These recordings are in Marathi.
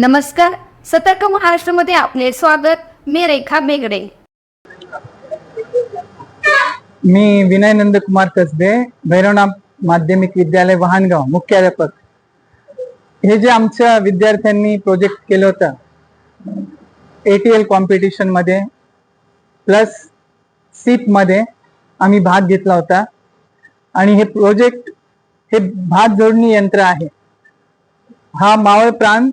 नमस्कार सतर्क महाराष्ट्रामध्ये आपले स्वागत. मी रेखा बेगडे. मी विनय नंदकुमार कसबे भैरवनाथ माध्यमिक विद्यालय वाहनगाव मुख्याध्यापक. हे जे आमच्या विद्यार्थ्यांनी प्रोजेक्ट केलं होतं एटीएल कॉम्पिटिशनमध्ये प्लस सीपमध्ये आम्ही भाग घेतला होता. आणि हे प्रोजेक्ट हे भात जोडणी यंत्र आहे. हा मावळ प्रांत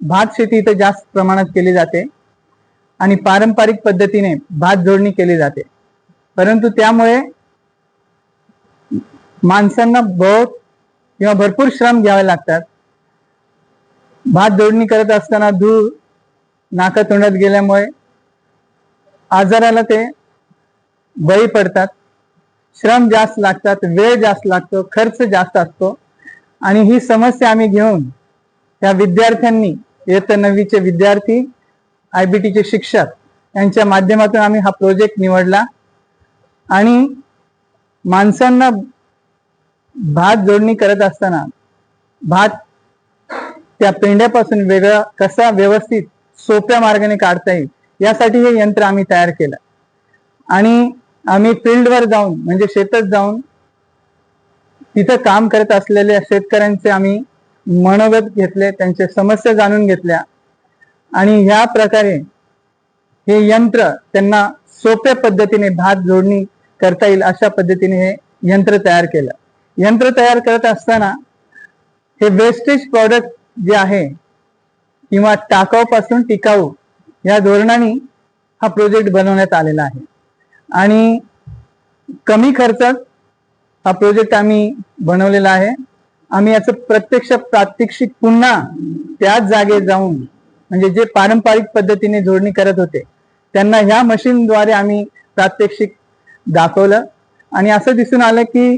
भात शेती इथं जास्त प्रमाणात केली जाते आणि पारंपरिक पद्धतीने भात जोडणी केली जाते. परंतु त्यामुळे माणसांना बहुत किंवा भरपूर श्रम घ्यावे लागतात. भात जोडणी करत असताना धूळ नाका तोंडात गेल्यामुळे आजाराला ते बळी पडतात. श्रम जास्त लागतात वेळ जास्त लागतो खर्च जास्त असतो आणि ही समस्या आम्ही घेऊन त्या विद्यार्थ्यांनी इयत्ता नववीचे विद्यार्थी आय बी टीचे शिक्षक यांच्या माध्यमातून आम्ही हा प्रोजेक्ट निवडला. आणि माणसांना भात जोडणी करत असताना भात त्या पेंड्यापासून वेगळा कसा व्यवस्थित सोप्या मार्गाने काढता येईल यासाठी हे यंत्र आम्ही तयार केलं. आणि आम्ही फील्डवर जाऊन म्हणजे शेतात जाऊन तिथं काम करत असलेल्या शेतकऱ्यांचे आम्ही मनोगत घेतले त्यांच्या समस्या जाणून घेतल्या. आणि ह्या प्रकारे हे यंत्र त्यांना सोप्या पद्धतीने भात जोडणी करता येईल अशा पद्धतीने हे यंत्र तयार केलं. यंत्र तयार करत असताना हे वेस्टेज प्रॉडक्ट जे आहे किंवा टाकाऊपासून टिकाऊ या धोरणाने हा प्रोजेक्ट बनवण्यात आलेला आहे. आणि कमी खर्चात हा प्रोजेक्ट आम्ही बनवलेला आहे. आम्ही याचं प्रत्यक्ष प्रात्यक्षिक पुन्हा त्याच जागे जाऊन म्हणजे जे पारंपरिक पद्धतीने जोडणी करत होते त्यांना ह्या मशीनद्वारे आम्ही प्रात्यक्षिक दाखवलं. आणि असं दिसून आलं की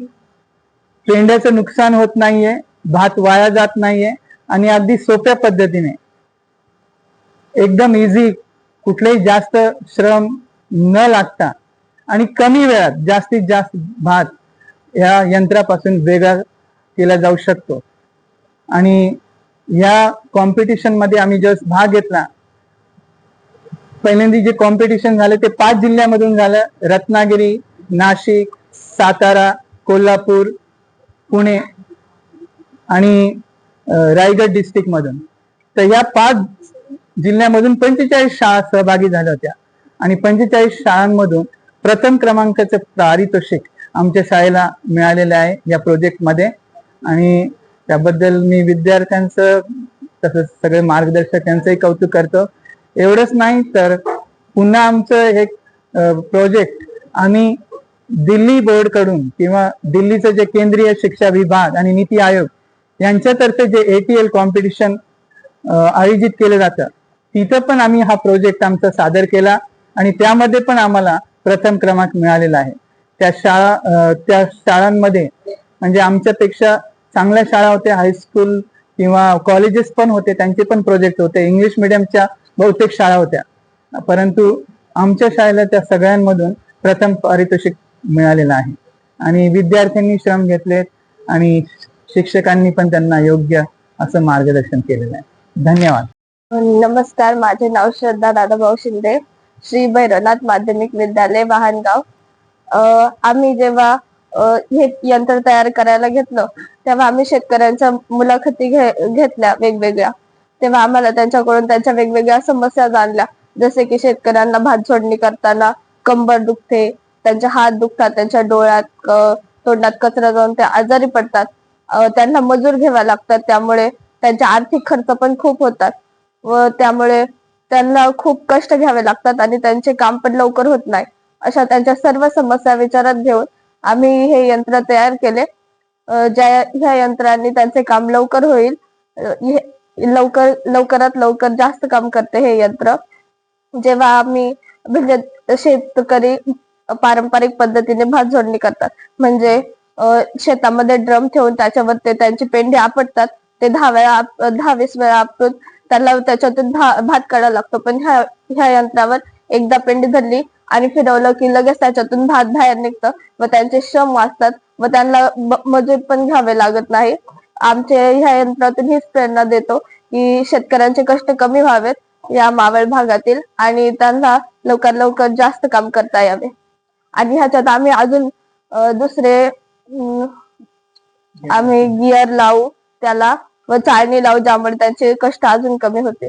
पेंड्याचं नुकसान होत नाहीये भात वाया जात नाहीये आणि अगदी सोप्या पद्धतीने. एकदम इझी कुठलेही जास्त श्रम न लागता आणि कमी वेळात जास्तीत जास्त भात या यंत्रापासून वेगळा केला जाऊ शकतो. आणि या कॉम्पिटिशनमध्ये आम्ही जस्ट भाग घेतला पहिल्यांदा जे कॉम्पिटिशन झालं ते पाच जिल्ह्यामधून झालं. रत्नागिरी नाशिक सातारा कोल्हापूर पुणे आणि रायगड डिस्ट्रिक्ट मधून. तर या पाच जिल्ह्यामधून पंचेचाळीस शाळा सहभागी झाल्या होत्या. आणि पंचेचाळीस शाळांमधून प्रथम क्रमांकाचं पारितोषिक आमच्या शाळेला मिळालेलं आहे या प्रोजेक्टमध्ये. आणि त्याबद्दल मी विद्यार्थ्यांचं तसंच सगळे मार्गदर्शक यांचंही कौतुक करतो. एवढंच नाही तर पुन्हा आमचं हे प्रोजेक्ट आम्ही दिल्ली बोर्डकडून किंवा दिल्लीचं जे केंद्रीय शिक्षा विभाग आणि नीती आयोग यांच्यातर्फे जे एटीएल कॉम्पिटिशन आयोजित केलं जातं तिथं पण आम्ही हा प्रोजेक्ट आमचा सादर केला आणि त्यामध्ये पण आम्हाला प्रथम क्रमांक मिळालेला आहे. त्या शाळा त्या शाळांमध्ये म्हणजे आमच्यापेक्षा चांगल्या शाळा होत्या हायस्कूल किंवा कॉलेजेस पण होते त्यांचे पण प्रोजेक्ट होते. इंग्लिश मिडियमच्या बहुतेक शाळा होत्या. परंतु आमच्या शाळेला त्या सगळ्यांमधून प्रथम पारितोषिक मिळालेलं आहे. आणि विद्यार्थ्यांनी श्रम घेतलेत आणि शिक्षकांनी पण त्यांना योग्य असं मार्गदर्शन केलेलं आहे. धन्यवाद. नमस्कार. माझे नाव श्रद्धा दादाभाऊ शिंदे श्री भैरवनाथ माध्यमिक विद्यालय वाहनगाव. आम्ही जेव्हा हे यंत्र तयार करायला घेतलं. तेव्हा आम्ही शेतकऱ्यांच्या मुलाखती घेतल्या वेगवेगळ्या. तेव्हा आम्हाला त्यांच्याकडून त्यांच्या वेगवेगळ्या समस्या जाणल्या. जसे की शेतकऱ्यांना भात सोडणी करताना कंबर दुखते त्यांचे हात दुखतात त्यांच्या डोळ्यात तोंडात कचरा जाऊन ते आजारी पडतात. त्यांना मजूर घ्यावा लागतात त्यामुळे त्यांचे आर्थिक खर्च पण खूप होतात. व त्यामुळे त्यांना खूप कष्ट घ्यावे लागतात आणि त्यांचे काम पण लवकर होत नाही. अशा त्यांच्या सर्व समस्या विचारात घेऊन आम्ही हे यंत्र तयार केले. ज्या ह्या यंत्रांनी त्यांचे काम लवकर होईल. लवकर लवकरात लवकर जास्त काम करते हे यंत्र. जेव्हा आम्ही म्हणजे शेतकरी पारंपरिक पद्धतीने भात जोडणी करतात. म्हणजे शेतामध्ये ड्रम ठेवून त्याच्यावर ते त्यांची पेंढी आपटतात. ते दहा वेळा दहा वीस वेळा आपटून त्याला त्याच्यातून भा- भात काढावा लागतो. पण ह्या ह्या यंत्रावर एकदा पेंडी धरली आणि फिरवलं की लगेच त्याच्यातून भात बाहेर निघतं. व त्यांचे श्रम वाचतात. व त्यांना मजूर पण घ्यावे लागत नाही आमचे ह्या यंत्रातून हीच प्रेरणा देतो की शेतकऱ्यांचे कष्ट कमी व्हावेत या मावळ भागातील आणि त्यांना लवकर लवकर जास्त काम करता यावे. आणि ह्याच्यात आम्ही अजून दुसरे आम्ही गिअर लावू त्याला व चाळणी लावू ज्यामुळे त्यांचे कष्ट अजून कमी होते.